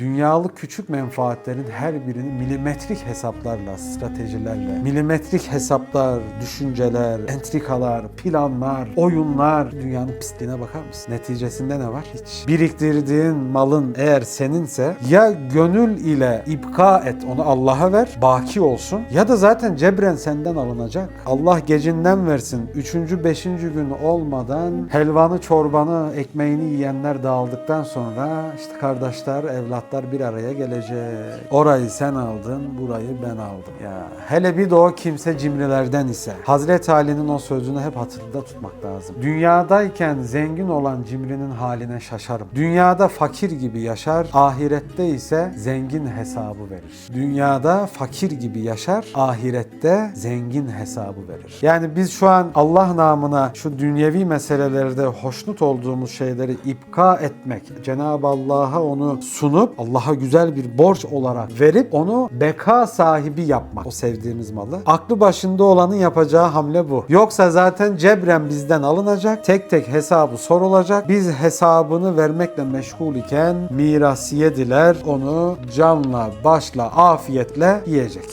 Dünyalık küçük menfaatlerin her birini milimetrik hesaplarla, stratejilerle, milimetrik hesaplar, düşünceler, entrikalar, planlar, oyunlar. Dünyanın pisliğine bakar mısın? Neticesinde ne var? Hiç. Biriktirdiğin malın eğer seninse ya gönül ile ipka et onu Allah'a ver, baki olsun ya da zaten cebren senden alınacak. Allah gecinden versin. Üçüncü, beşinci gün olmadan helvanı, çorbanı, ekmeğini yiyenler dağıldıktan sonra işte kardeşler, evlatlar bir araya gelecek. Orayı sen aldın, burayı ben aldım. Ya hele bir de o kimse cimrilerden ise. Hazreti Ali'nin o sözünü hep hatırda tutmak lazım. Dünyadayken zengin olan cimrinin haline şaşarım. Dünyada fakir gibi yaşar, ahirette ise zengin hesabı verir. Dünyada fakir gibi yaşar, ahirette zengin hesabı verir. Yani biz şu an Allah namına şu dünyevi meselelerde hoşnut olduğumuz şeyleri ipka etmek, Cenab-ı Allah'a onu sunup Allah'a güzel bir borç olarak verip onu beka sahibi yapmak. O sevdiğimiz malı. Aklı başında olanın yapacağı hamle bu. Yoksa zaten cebren bizden alınacak. Tek tek hesabı sorulacak. Biz hesabını vermekle meşgul iken mirasiyediler onu canla başla afiyetle yiyecek.